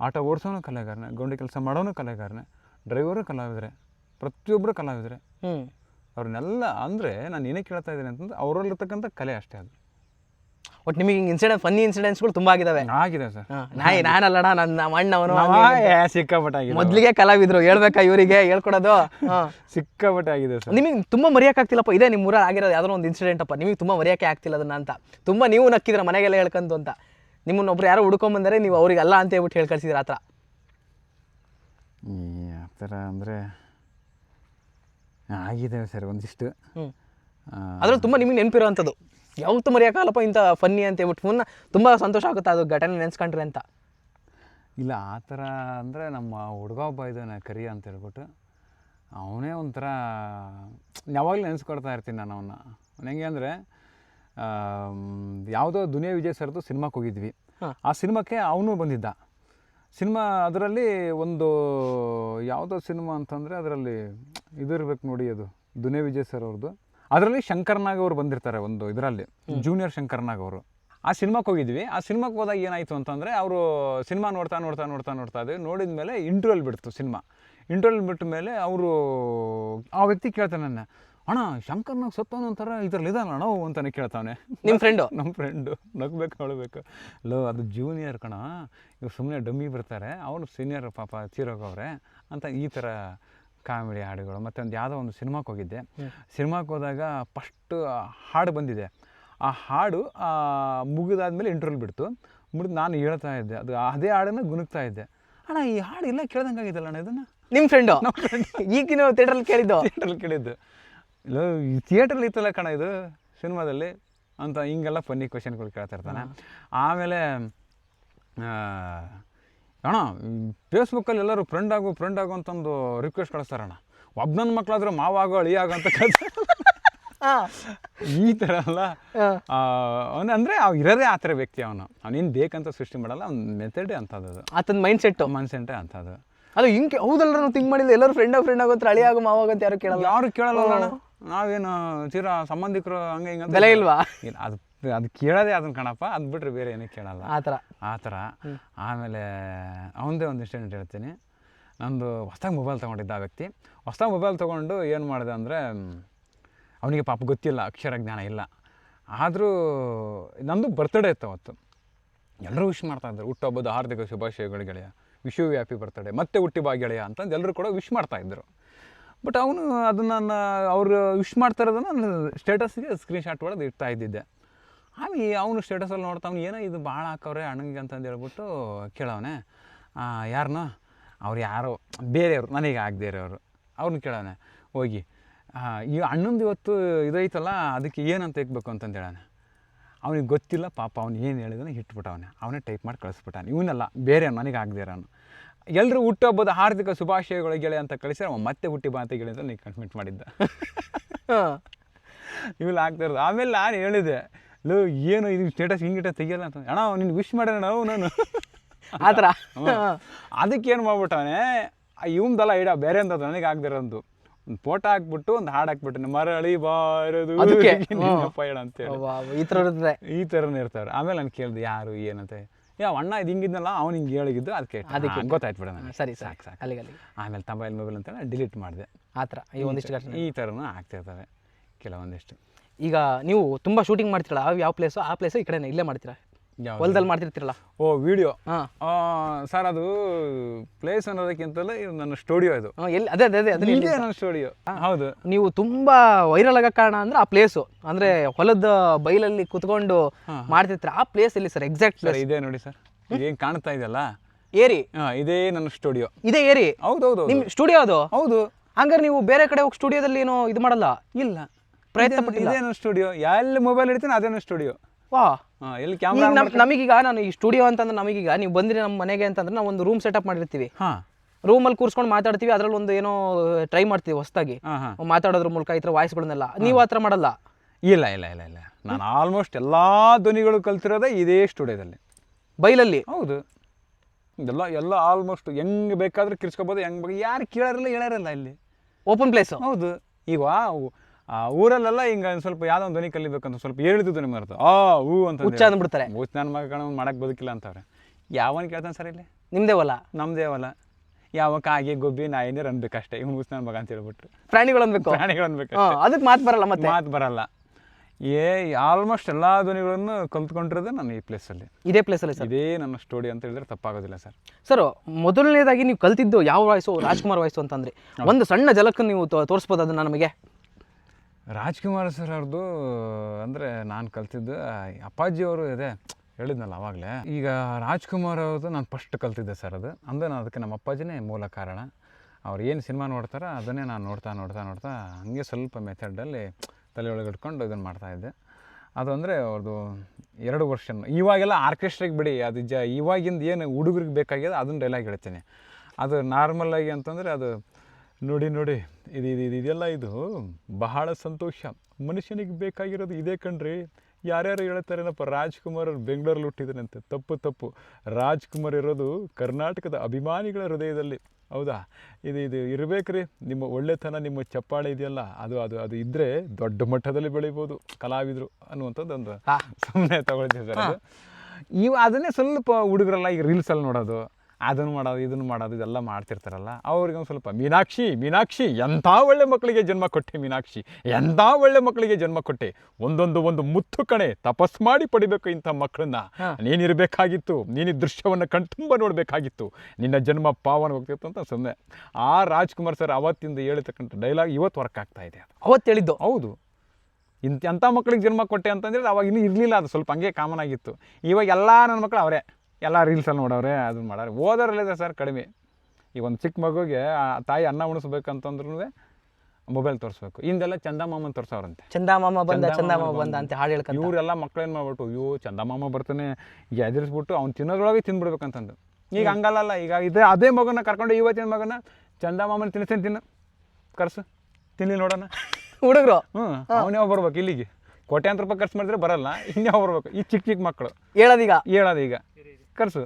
ಆಟೋ ಓಡಿಸೋನು ಕಲೆಗಾರನೇ ಗೊಂಡಿ ಕೆಲಸ ಮಾಡೋನು ಕಲೆಗಾರನೇ ಡ್ರೈವರು ಕಲಾವಿದರೆ ಪ್ರತಿಯೊಬ್ಬರು ಕಲಾವಿದರೆ. ಹ್ಮ್. ಅವ್ರನ್ನೆಲ್ಲ ಅಂದರೆ ನಾನು ಏನೇ ಕೇಳ್ತಾ ಇದ್ದೀನಿ ಅಂತಂದ್ರೆ ಅವರಲ್ಲಿರ್ತಕ್ಕಂಥ ಕಲೆ ಅಷ್ಟೇ ಅದು. ಒಟ್ಟು ನಿಮಗೆ ಇನ್ಸಿಡೆಂಟ್ ಫನ್ನಿ ಇನ್ಸಿಡೆಂಟ್ಸ್ಗಳು ತುಂಬಾ ಆಗಿದಾವೆ. ಆಗಿದೆ ಸರ್. ನಾಯಿ ನಾನಲ್ಲಣ್ಣ ನನ್ನ ನಮ್ಮ ಅಣ್ಣವನು ಸಿಕ್ಕಾಪಟ್ಟಾಗಿ ಮೊದ್ಲಿಗೆ ಕಲಾವಿದ್ರು ಹೇಳ್ಬೇಕಾ ಇವರಿಗೆ ಹೇಳ್ಕೊಡೋದು. ಸಿಕ್ಕಾಪಟ್ಟೆ ಆಗಿದೆ ಸರ್. ನಿಮಗೆ ತುಂಬಾ ಮರೆಯಕ್ಕಾಗ್ತಿಲ್ಲಪ್ಪ ಇದೇ ನಿಮ್ಮ ಊರಲ್ಲಿ ಆಗಿರೋದು ಯಾವ್ದೋ ಒಂದು ಇನ್ಸಿಡೆಂಟ್ ಅಪ್ಪ ನಿಮಗೆ ತುಂಬ ಮರೆಯೋಕೆ ಆಗ್ತಿಲ್ಲ ಅದನ್ನ ಅಂತ. ತುಂಬಾ ನೀವು ನಕ್ಕಿದ್ರೆ ಮನೆಗೆಲ್ಲ ಹೇಳ್ಕಂತು ಅಂತ. ನಿಮ್ಮನ್ನ ಒಬ್ರು ಯಾರೋ ಹುಡ್ಕೊಂಬಂದರೆ ನೀವು ಅವ್ರಿಗೆ ಅಲ್ಲ ಅಂತ ಹೇಳ್ಬಿಟ್ಟು ಹೇಳಿ ಕಳ್ಸಿದ್ರ ಆ ಥರ ಈ ಆ ಥರ ಅಂದರೆ ಆಗಿದೆ ಸರ್ ಒಂದಿಷ್ಟು. ಅದ್ರಲ್ಲಿ ತುಂಬ ನಿಮಗೆ ನೆನಪಿರೋ ಅಂಥದ್ದು ಯಾವತ್ತೂ ಮರೆಯೋಕ್ಕಾಗಲ್ಲಪ್ಪ ಇಂಥ ಫನ್ನಿ ಅಂತ ಹೇಳ್ಬಿಟ್ಟು ಮುನ್ನ ತುಂಬ ಸಂತೋಷ ಆಗುತ್ತೆ ಅದು ಘಟನೆ ನೆನೆಸ್ಕೊಂಡ್ರೆ ಅಂತ. ಇಲ್ಲ ಆ ಥರ ಅಂದರೆ ನಮ್ಮ ಹುಡುಗ ಒಬ್ಬ ಇದ್ದಾನೆ ಕರಿ ಅಂತ ಹೇಳ್ಬಿಟ್ಟು. ಅವನೇ ಒಂಥರ ಯಾವಾಗಲೂ ನೆನೆಸ್ಕೊಡ್ತಾ ಇರ್ತೀನಿ ನಾನು ಅವನ್ನ ಅವ್ನು. ಹೆಂಗೆ ಅಂದರೆ ಯಾವುದೋ ದುನಿಯಾ ವಿಜಯ್ ಸರ್ದು ಸಿನಿಮಾಕ್ಕೆ ಹೋಗಿದ್ವಿ. ಆ ಸಿನಿಮಾಕ್ಕೆ ಅವನು ಬಂದಿದ್ದ. ಸಿನಿಮಾ ಅದರಲ್ಲಿ ಒಂದು ಯಾವುದೋ ಸಿನಿಮಾ ಅಂತಂದರೆ ಅದರಲ್ಲಿ ಇದು ಇರ್ಬೇಕು ನೋಡಿ ಅದು ದುನಿಯಾ ವಿಜಯ್ ಸರ್ ಅವ್ರದ್ದು ಅದರಲ್ಲಿ ಶಂಕರ್ನಾಗ್ ಅವರು ಬಂದಿರ್ತಾರೆ ಒಂದು ಇದರಲ್ಲಿ ಜೂನಿಯರ್ ಶಂಕರ್ನಾಗ್ ಅವರು. ಆ ಸಿನಿಮಾಕ್ಕೆ ಹೋಗಿದ್ವಿ. ಆ ಸಿನಿಮಾಕ್ಕೆ ಹೋದಾಗ ಏನಾಯಿತು ಅಂತಂದರೆ ಅವರು ಸಿನಿಮಾ ನೋಡ್ತಾ ನೋಡ್ತಾ ನೋಡ್ತಾ ನೋಡ್ತಾ ಇದ್ವಿ. ನೋಡಿದ ಮೇಲೆ ಇಂಟ್ರೋಲ್ ಬಿಡ್ತು ಸಿನಿಮಾ. ಇಂಟ್ರೋಲ್ ಬಿಟ್ಟ ಮೇಲೆ ಅವರು ಆ ವ್ಯಕ್ತಿ ಕೇಳ್ತಾನೆ ನನ್ನ ಅಣ್ಣ ಶಂಕರ್ನಾಗ್ ಸತ್ತವನು ಒಂಥರ ಇದರಲ್ಲಿ ಇದಲ್ಲ ಅಣ್ಣ ಅಂತಾನೆ ಕೇಳ್ತಾವನೆ. ನಿಮ್ಮ ಫ್ರೆಂಡು ನಮ್ಮ ಫ್ರೆಂಡು ನಗ್ಬೇಕು ಅಳಬೇಕು ಲೋ ಅದು ಜೂನಿಯರ್ ಕಣ ಇವ್ರು ಸುಮ್ಮನೆ ಡಮ್ಮಿ ಬರ್ತಾರೆ ಅವ್ರು ಸೀನಿಯರ್ ಪಾಪ ತೀರೋಗವ್ರೆ ಅಂತ ಈ ಥರ ಕಾಮಿಡಿ ಹಾಡುಗಳು ಮತ್ತು ಒಂದು ಯಾವುದೋ ಒಂದು ಸಿನಿಮಾಕ್ಕೆ ಹೋಗಿದ್ದೆ. ಸಿನಿಮಾಕ್ಕೆ ಹೋದಾಗ ಫಸ್ಟ್ ಹಾಡು ಬಂದಿದೆ. ಆ ಹಾಡು ಮುಗಿದಾದ್ಮೇಲೆ ಇಂಟ್ರಲ್ ಬಿಡ್ತು. ಮುಗಿದು ನಾನು ಹೇಳ್ತಾ ಇದ್ದೆ ಅದು ಅದೇ ಹಾಡನ್ನು ಗುಣಗ್ತಾ ಇದ್ದೆ. ಅಣ್ಣ ಈ ಹಾಡು ಎಲ್ಲ ಆಗಿದೆ ಅಣ್ಣ ಇದನ್ನು? ನಿಮ್ಮ ಫ್ರೆಂಡು ಈಗ ನೀವು ಥಿಯೇಟ್ರಲ್ಲಿ ಕೇಳಿದ್ದು? ಥಿಯೇಟ್ರಲ್ಲಿ ಕೇಳಿದ್ದು. ಇಲ್ಲ ಈ ಥಿಯೇಟ್ರಲ್ಲಿ ಇತ್ತಲ್ಲ ಕಣ ಇದು ಸಿನಿಮಾದಲ್ಲಿ? ಅಂತ ಹಿಂಗೆಲ್ಲ ಫನ್ನಿ ಕ್ವಶನ್ಗಳು ಕೇಳ್ತಾ ಇರ್ತಾನೆ. ಆಮೇಲೆ ಅಣ್ಣ ಫೇಸ್ಬುಕ್ಕಲ್ಲಿ ಎಲ್ಲರೂ ಫ್ರೆಂಡ್ ಆಗು ಫ್ರೆಂಡ್ ಆಗು ಅಂತಂದು ರಿಕ್ವೆಸ್ಟ್ ಕಳಿಸ್ತಾರಣ್ಣ ಒಬ್ಬ ನನ್ನ ಮಕ್ಕಳಾದ್ರೆ ಮಾವಾಗೋ ಆಗೋ ಅಂತ ಕಳ್ಸ್ತಾರೆ. ಹಾಂ ಈ ಥರ ಅಲ್ಲ. ಅವನು ಅಂದರೆ ಅವ್ ಇರೋದೇ ಆ ಥರ ವ್ಯಕ್ತಿ ಅವನು. ಅವನೇನು ಬೇಕಂತ ಸೃಷ್ಟಿ ಮಾಡಲ್ಲ ಅವ್ನ ಮೆಥಡೇ ಅಂಥದ್ದು ಅದು. ಆತನ ಮೈಂಡ್ ಸೆಟ್ಟು ಸೆಟ್ಟೇ ಅಂಥದ್ದು ಅದು ಹಿಂಗೆ ಹೌದಲ್ಲ ನಾವು ಥಿಂಕ್ ಮಾಡಿಲ್ಲ ಎಲ್ಲರೂ ಫ್ರೆಂಡ್ ಫ್ರೆಂಡ್ ಆಗೋತ್ರ ಮಾವ ಮಾವಾಗ ಅಂತ ಯಾರು ಕೇಳಲ್ಲ? ಯಾರು ಕೇಳಲ್ಲ ಅಣ್ಣ. ನಾವೇನು ತೀರಾ ಸಂಬಂಧಿಕರು ಹಂಗೆ ಹಿಂಗೆ ಬೆಲೆ ಇಲ್ವಾ? ಇಲ್ಲ ಅದು ಅದು ಕೇಳೋದೇ ಅದನ್ನ ಕಣಪ್ಪ ಅದು ಬಿಟ್ರೆ ಬೇರೆ ಏನೂ ಕೇಳಲ್ಲ. ಆ ಥರ. ಆ ಥರ. ಆಮೇಲೆ ಅವನದೇ ಒಂದು ಇನ್ಸಿಡೆಂಟ್ ಹೇಳ್ತೀನಿ. ನಂದು ಹೊಸ್ದಾಗಿ ಮೊಬೈಲ್ ತೊಗೊಂಡಿದ್ದ ಆ ವ್ಯಕ್ತಿ. ಹೊಸದಾಗಿ ಮೊಬೈಲ್ ತೊಗೊಂಡು ಏನು ಮಾಡಿದೆ ಅಂದರೆ ಅವನಿಗೆ ಪಾಪ ಗೊತ್ತಿಲ್ಲ ಅಕ್ಷರ ಜ್ಞಾನ ಇಲ್ಲ. ಆದರೂ ನಂದು ಬರ್ತಡೇ ಇತ್ತು ಅವತ್ತು. ಎಲ್ಲರೂ ವಿಶ್ ಮಾಡ್ತಾಯಿದ್ರು ಹುಟ್ಟುಹಬ್ಬದ ಹಾರ್ದಿಕ ಶುಭಾಶಯಗಳು ಗೆಳೆಯ. ವಿಶ್ವವ್ಯಾಪಿ ಬರ್ತಡೇ ಮತ್ತೆ ಹುಟ್ಟಿ ಬಾ ಗೆಳೆಯ ಅಂತಂದು ಎಲ್ಲರೂ ಕೂಡ ವಿಶ್ ಮಾಡ್ತಾಯಿದ್ರು ಬಟ್ ಅವನು ಅದನ್ನು ಅವರು ವಿಶ್ ಮಾಡ್ತಾ ಇರೋದನ್ನು ನನ್ನ ಸ್ಟೇಟಸ್ಗೆ ಸ್ಕ್ರೀನ್ಶಾಟ್ ಒಳಗೆ ಇಡ್ತಾ ಇದ್ದಿದ್ದೆ. ಆಮೇಲೆ ಅವನು ಸ್ಟೇಟಸಲ್ಲಿ ನೋಡ್ತಾ ಅವ್ನು ಏನೋ ಇದು ಭಾಳ ಹಾಕವ್ರೆ ಅಣ್ಣಂಗೆ ಅಂತಂದು ಹೇಳ್ಬಿಟ್ಟು ಕೇಳವನೆ. ಯಾರನ್ನ ಅವ್ರು ಯಾರೋ? ಬೇರೆಯವರು ನನಗೆ ಆಗದೇ ಇರೋರು ಅವ್ರನ್ನ ಕೇಳವನೆ ಹೋಗಿ. ಈ ಅಣ್ಣಂದು ಇವತ್ತು ಇದೈತಲ್ಲ ಅದಕ್ಕೆ ಏನಂತ ಇಕ್ಬೇಕು ಅಂತಂದು ಹೇಳಾನೆ ಅವನಿಗೆ ಗೊತ್ತಿಲ್ಲ ಪಾಪ ಅವ್ನು ಏನು ಹೇಳಿದ್ರೆ ಇಟ್ಬಿಟ್ಟವನೆ. ಅವನೇ ಟೈಪ್ ಮಾಡಿ ಕಳಿಸ್ಬಿಟ್ಟಾನೆ. ಇವನಲ್ಲ ಬೇರೆ ನನಗೆ ಆಗದೇ ಇರೋನು ಎಲ್ಲರೂ ಹುಟ್ಟುಹಬ್ಬದ ಹಾರ್ದಿಕ ಶುಭಾಶಯಗಳು ಗೆಳೆ ಅಂತ ಕಳಿಸಿ ಅವ ಮತ್ತೆ ಹುಟ್ಟಿ ಬಾ ಅಂತ ಗೆಳೆ ಅಂತ ನೀನು ಕನ್ಮಿಟ್ ಮಾಡಿದ್ದ. ಇವೆಲ್ಲ ಆಗ್ತಾ ಇರೋದು. ಆಮೇಲೆ ನಾನು ಹೇಳಿದೆ ಲೋ ಏನು ಇದು ಸ್ಟೇಟಸ್ ಹಿಂಗಿಟ ತೆಗಿಯಲ್ಲ ಅಂತ. ಅಣ್ಣ ನಿನ್ಗೆ ವಿಶ್ ಮಾಡೋಣ ನಾವು ನಾನು ಆ ಥರ. ಅದಕ್ಕೆ ಏನು ಮಾಡ್ಬಿಟ್ಟವನೆ ಇವಂದಲ್ಲ ಇಡ ಬೇರೆ ಅಂತ ನನಗೆ ಆಗದಿರೋದು. ಒಂದು ಫೋಟೋ ಹಾಕ್ಬಿಟ್ಟು ಒಂದು ಹಾಡು ಹಾಕ್ಬಿಟ್ಟು ಮರಳಿ ಬಾರದು. ಅಂತೇಳಿ. ಈ ಥರ ಇರ್ತದೆ ಈ ಥರನೇ ಇರ್ತಾರೆ ಆಮೇಲೆ ನಾನು ಕೇಳಿದೆ ಯಾರು ಏನಂತ ಯಾವ ಅಣ್ಣ ಇದು ಹಿಂಗಿದ್ನಲ್ಲ ಅವ್ನು ಹಿಂಗೆ ಹೇಳಿದ್ದು. ಅದಕ್ಕೆ ಅದಕ್ಕೆ. ಗೊತ್ತಾಯ್ತು ಬಿಡ ಸರಿ ಸಾಕು ಸಾಕು. ಅಲ್ಲಿಗೆ ಅಲ್ಲಿಗೆ. ಆಮೇಲೆ ತಂಬೈಲ್ ಮೊಬೈಲ್ ಅಂತೇಳಿ ಡಿಲೀಟ್ ಮಾಡಿದೆ. ಆ ಥರ. ಈ ಒಂದಿಷ್ಟು ಈ ಥರನೂ ಆಗ್ತಿರ್ತವೆ ಕೆಲವೊಂದಿಷ್ಟು. ಈಗ ನೀವು ತುಂಬ ಶೂಟಿಂಗ್ ಮಾಡ್ತೀರಲ್ಲ ಯಾವ ಯಾವ ಪ್ಲೇಸು ಆ ಪ್ಲೇಸು ಈ ಕಡೆನೇ ಇಲ್ಲೇ ಮಾಡ್ತೀರಾ? ಹೊಲದಲ್ಲಿ ಮಾಡ್ತಿರ್ತೀರಲ್ಲ? ಓ ವಿಡಿಯೋ ಸರ್ ಅದು ಪ್ಲೇಸ್ ಅನ್ನೋದಕ್ಕಿಂತಲೇ ಇದು ನನ್ನ ಸ್ಟುಡಿಯೋ ಇದು. ಎಲ್ಲಿ? ಅದೇ ಅದೇ ಅದೇ ಇದೇ ನನ್ನ ಸ್ಟುಡಿಯೋ ಹೌದು. ನೀವು ತುಂಬಾ ವೈರಲ್ ಆಗೋ ಕಾರಣ ಅಂದ್ರೆ ಆ ಪ್ಲೇಸು ಅಂದ್ರೆ ಹೊಲದ ಬೈಲಲ್ಲಿ ಕುತ್ಕೊಂಡು ಮಾಡ್ತಿರ್ತೀರ. ಆ ಪ್ಲೇಸ್ ಎಲ್ಲಿ ಸರ್ ಎಕ್ಸಾಕ್ಟ್ ಸರ್ ಇದೇ ನೋಡಿ ಸರ್ ಏನ್ ಕಾಣ್ತಾ ಇದೆಯಲ್ಲ? ಏರಿ? ಇದೇ ನನ್ನ ಸ್ಟುಡಿಯೋ ಇದೇ ಏರಿ? ಹೌದೌದು ನಿಮ್ಮ ಸ್ಟುಡಿಯೋ ಅದು? ಹೌದು. ಹಂಗಾರೆ ನೀವು ಬೇರೆ ಕಡೆ ಹೋಗಿ ಸ್ಟುಡಿಯೋದಲ್ಲಿ ಏನು ಇದು ಮಾಡಲ್ಲ? ಇಲ್ಲ. ಪ್ರಯತ್ನ ಪಟ್ಟಿಲ್ಲ? ಇದೇ ಸ್ಟುಡಿಯೋ ಎಲ್ಲಿ ಮೊಬೈಲ್ ಇಡ್ತೀನಿ ಅದೇನು ಸ್ಟುಡಿಯೋ ವಾ. ಎಲ್ಲಿ ಕ್ಯಾಮ್ರಾ ನಮಗೀಗ ನಾನು ಈ ಸ್ಟುಡಿಯೋ ಅಂತಂದ್ರೆ ನಮಗೀಗ ನೀವು ಬಂದ್ರಿ ನಮ್ಮ ಮನೆಗೆ ಅಂತಂದ್ರೆ ನಾವು ಒಂದು ರೂಮ್ ಸೆಟಪ್ ಮಾಡಿರ್ತೀವಿ. ಹಾಂ. ರೂಮಲ್ಲಿ ಕೂರ್ಸ್ಕೊಂಡು ಮಾತಾಡ್ತೀವಿ ಅದ್ರಲ್ಲಿ ಒಂದು ಏನೋ ಟ್ರೈ ಮಾಡ್ತೀವಿ ಹೊಸದಾಗಿ. ಮಾತಾಡೋದ್ರ ಮೂಲಕ ಈ ಥರ ವಾಯ್ಸ್ಗಳನ್ನೆಲ್ಲ. ನೀವು ಆ ಥರ ಮಾಡಲ್ಲ. ಇಲ್ಲ ಇಲ್ಲ ಇಲ್ಲ ಇಲ್ಲ. ನಾನು ಆಲ್ಮೋಸ್ಟ್ ಎಲ್ಲ ಧ್ವನಿಗಳು ಕಲ್ತಿರೋದೇ ಇದೇ ಸ್ಟುಡಿಯೋದಲ್ಲಿ ಬೈಲಲ್ಲಿ. ಹೌದು. ಎಲ್ಲ ಎಲ್ಲ ಆಲ್ಮೋಸ್ಟ್ ಹೆಂಗೆ ಬೇಕಾದ್ರೂ ಕಿರ್ಸ್ಕೊಬೋದು ಹೆಂಗೆ ಬೇಕು ಯಾರು ಕೇಳಾರಲ್ಲ ಹೇಳಾರಿಲ್ಲ ಇಲ್ಲಿ. ಓಪನ್ ಪ್ಲೇಸ್ ಹೌದು. ಈಗ ಊರಲ್ಲೆಲ್ಲ ಹಿಂಗೆ ಸ್ವಲ್ಪ ಯಾವ್ದೋ ಒಂದು ಧ್ವನಿ ಕಲಿಬೇಕಂತ ಸ್ವಲ್ಪ ಹೇಳಿದ್ದು ನಿಮ್ಗೆ ಅರ್ಥ. ಆ ಹೂ ಅಂತ ಹುಚ್ಚ ಅಂದ್ಬಿಡ್ತಾರೆ. ಹುಚ್ಚ ನನ್ನ ಮಗ ಕಣ ಮಾಡಕ್ಕೆ ಬದುಕಿಲ್ಲ ಅಂತವ್ರೆ. ಯಾವನ್ ಕೇಳ್ತಾನೆ ಸರ್ ಇಲ್ಲಿ? ನಿಮ್ದೇ ಹೊಲ? ನಮ್ದೇ ಹೊಲ. ಯಾವ ಕಾಗೆ ಗೊಬ್ಬಿ ನಾಯಿನೇ ರನ್ಬೇಕಷ್ಟೇ ಇವ್ನು ಹುಚ್ಚ ನನ್ನ ಮಗ ಅಂತ ಹೇಳ್ಬಿಟ್ರು. ಪ್ರಾಣಿಗಳು ಅನ್ಬೇಕು? ಪ್ರಾಣಿಗಳು ಅನ್ಬೇಕು ಅದಕ್ಕೆ ಮಾತು ಬರಲ್ಲ ಮತ್ತೆ? ಮಾತು ಬರಲ್ಲ. ಏ ಆಲ್ಮೋಸ್ಟ್ ಎಲ್ಲ ಧ್ವನಿಗಳನ್ನು ಕಲ್ತ್ಕೊಂಡಿರೋದೇ ನಾನು ಈ ಪ್ಲೇಸಲ್ಲಿ ಇದೇ ಪ್ಲೇಸಲ್ಲಿ ಸರ್? ಇದೇ ನನ್ನ ಸ್ಟೋರಿ ಅಂತ ಹೇಳಿದ್ರೆ ತಪ್ಪಾಗೋದಿಲ್ಲ ಸರ್. ಸರ್ ಮೊದಲನೇದಾಗಿ ನೀವು ಕಲ್ತಿದ್ದು ಯಾವ ವಾಯ್ಸು? ರಾಜ್ಕುಮಾರ್ ವಾಯ್ಸು ಅಂತಂದ್ರೆ. ಒಂದು ಸಣ್ಣ ಜಲಕ್ಕೆ ನೀವು ತೋರಿಸ್ಬೋದು ಅದನ್ನ ನಮಗೆ? ರಾಜ್ಕುಮಾರ್ ಸರ್ ಅವ್ರದ್ದು ಅಂದರೆ ನಾನು ಕಲ್ತಿದ್ದು ಅಪ್ಪಾಜಿ ಅವರು ಇದೆ. ಹೇಳಿದ್ನಲ್ಲ ಅವಾಗಲೇ. ಈಗ ರಾಜ್ಕುಮಾರ್ ಅವ್ರದ್ದು ನಾನು ಫಸ್ಟ್ ಕಲ್ತಿದ್ದೆ ಸರ್ ಅದು. ಅಂದರೆ ನಾನು ಅದಕ್ಕೆ ನಮ್ಮ ಅಪ್ಪಾಜಿನೇ ಮೂಲ ಕಾರಣ. ಅವ್ರು ಏನು ಸಿನಿಮಾ ನೋಡ್ತಾರೋ ಅದನ್ನೇ ನಾನು ನೋಡ್ತಾ ನೋಡ್ತಾ ನೋಡ್ತಾ ಹಂಗೆ ಸ್ವಲ್ಪ ಮೆಥಡಲ್ಲಿ ತಲೆ ಒಳಗೆ ಇಟ್ಕೊಂಡು ಇದನ್ನು ಮಾಡ್ತಾಯಿದ್ದೆ ಅದು ಅಂದರೆ ಅವ್ರದ್ದು ಎರಡು ವರ್ಷನ್ ಇವಾಗೆಲ್ಲ ಆರ್ಕೆಸ್ಟ್ರಿಗೆ ಬಿಡಿ, ಅದು ಜ, ಇವಾಗಿಂದ ಏನು ಹುಡುಗರಿಗೆ ಬೇಕಾಗಿದೆ ಅದನ್ನ ಡೈಲಾಗ್ ಹೇಳ್ತೀನಿ. ಅದು ನಾರ್ಮಲಾಗಿ ಅಂತಂದರೆ ಅದು ನೋಡಿ ನೋಡಿ ಇದು ಇದು ಇದು ಇದೆಲ್ಲ ಇದು ಬಹಳ ಸಂತೋಷ. ಮನುಷ್ಯನಿಗೆ ಬೇಕಾಗಿರೋದು ಇದೇ ಕಣ್ರಿ. ಯಾರ್ಯಾರು ಹೇಳ್ತಾರೇನಪ್ಪ ರಾಜ್ಕುಮಾರ್ ಅವ್ರು ಬೆಂಗಳೂರಲ್ಲಿ ಹುಟ್ಟಿದ್ರಂತೆ. ತಪ್ಪು ತಪ್ಪು. ರಾಜ್ಕುಮಾರ್ ಇರೋದು ಕರ್ನಾಟಕದ ಅಭಿಮಾನಿಗಳ ಹೃದಯದಲ್ಲಿ. ಹೌದಾ? ಇದು ಇದು ಇರಬೇಕ್ರಿ. ನಿಮ್ಮ ಒಳ್ಳೆತನ ನಿಮ್ಮ ಚಪ್ಪಾಳೆ ಇದೆಯಲ್ಲ ಅದು ಅದು ಅದು ಇದ್ದರೆ ದೊಡ್ಡ ಮಟ್ಟದಲ್ಲಿ ಬೆಳಿಬೋದು ಕಲಾವಿದರು ಅನ್ನುವಂಥದ್ದು ಒಂದು. ಸುಮ್ಮನೆ ತಗೊಳ್ತೀವಿ ಸರ್ ಇವು ಅದನ್ನೇ ಸ್ವಲ್ಪ ಹುಡುಗರೆಲ್ಲ ಈಗ ರೀಲ್ಸಲ್ಲಿ ನೋಡೋದು. ಅದನ್ನು ಮಾಡೋದು ಇದನ್ನು ಮಾಡೋದು ಇದೆಲ್ಲ ಮಾಡ್ತಿರ್ತಾರಲ್ಲ ಅವ್ರಿಗೆ ಒಂದು ಸ್ವಲ್ಪ ಮೀನಾಕ್ಷಿ ಮೀನಾಕ್ಷಿ ಎಂಥ ಒಳ್ಳೆ ಮಕ್ಕಳಿಗೆ ಜನ್ಮ ಕೊಟ್ಟೆ ಮೀನಾಕ್ಷಿ ಎಂಥ ಒಳ್ಳೆ ಮಕ್ಕಳಿಗೆ ಜನ್ಮ ಕೊಟ್ಟೆ. ಒಂದೊಂದು ಒಂದು ಮುತ್ತು ಕಣೆ ತಪಸ್ ಮಾಡಿ ಪಡಿಬೇಕು ಇಂಥ ಮಕ್ಕಳನ್ನ. ನೀನಿರಬೇಕಾಗಿತ್ತು ನೀನು ದೃಶ್ಯವನ್ನು ಕಣ್ತುಂಬ ನೋಡಬೇಕಾಗಿತ್ತು. ನಿನ್ನ ಜನ್ಮ ಪಾವನ ಹೋಗ್ತಿತ್ತು ಅಂತ ಸುಮ್ಮನೆ ಆ ರಾಜ್ಕುಮಾರ್ ಸರ್ ಅವತ್ತಿಂದ ಹೇಳಿರ್ತಕ್ಕಂಥ ಡೈಲಾಗ್ ಇವತ್ತು ವರ್ಕ್ ಆಗ್ತಾ ಇದೆ ಅವತ್ತು ಹೇಳಿದ್ದು? ಹೌದು. ಇಂಥ ಎಂಥ ಮಕ್ಕಳಿಗೆ ಜನ್ಮ ಕೊಟ್ಟೆ ಅಂತಂದರೆ ಅವಾಗ ಇನ್ನೂ ಇರಲಿಲ್ಲ ಅದು ಸ್ವಲ್ಪ ಹಂಗೆ ಕಾಮನ್ ಆಗಿತ್ತು. ಇವಾಗ ಎಲ್ಲ ನನ್ನ ಮಕ್ಕಳು ಅವರೇ. ಎಲ್ಲ ರೀಲ್ಸಲ್ಲಿ ನೋಡೋರೆ ಅದನ್ನ ಮಾಡೋರು ಓದೋರಲ್ಲಿದೆ ಸರ್ ಕಡಿಮೆ. ಈ ಒಂದು ಚಿಕ್ಕ ಮಗುಗೆ ಆ ತಾಯಿ ಅನ್ನ ಉಣಿಸ್ಬೇಕಂತಂದ್ರೂ ಮೊಬೈಲ್ ತೋರಿಸ್ಬೇಕು. ಹಿಂದೆಲ್ಲ ಚಂದಮಾಮನ್ ತೋರಿಸೋರಂತೆ ಚಂದಮಾಮ ಬಂದ ಚಂದಮಾಮ ಬಂದ. ಅಂತ ಹಾಡು ಹೇಳ್ಕೊಂಡು ಇವರೆಲ್ಲ ಏನು ಮಾಡ್ಬಿಟ್ಟು ಅಯ್ಯೋ ಚಂದಮಾಮ ಬರ್ತಾನೆ ಎದುರಿಸ್ಬಿಟ್ಟು ಅವ್ನು ತಿನ್ನೋದ್ರೊಳಗೆ ತಿನ್ಬಿಡ್ಬೇಕಂತಂದು ಈಗ ಹಂಗಲ್ಲ ಈಗ ಇದೇ ಅದೇ ಮಗನ ಕರ್ಕೊಂಡು ಇವತ್ತಿನ ಮಗನ ಚಂದಮಾಮನ ತಿನ್ನಿಸ್ತೇನೆ ತಿನ್ನು. ಕರ್ಸು. ತಿನ್ನಿ ನೋಡೋಣ. ಹುಡುಗರು. ಹ್ಞೂ ಅವನೇ ಬರ್ಬೇಕು ಇಲ್ಲಿಗೆ? ಕೋಟ್ಯಾಂತರ ರೂಪಾಯಿ ಖರ್ಚು ಮಾಡಿದ್ರೆ ಬರಲ್ಲ ಇನ್ಯಾವ ಬರ್ಬೇಕು? ಈ ಚಿಕ್ಕ ಚಿಕ್ಕ ಮಕ್ಕಳು ಹೇಳೋದೀಗ. ಹೇಳೋದು ಈಗ ಕರ್ಸು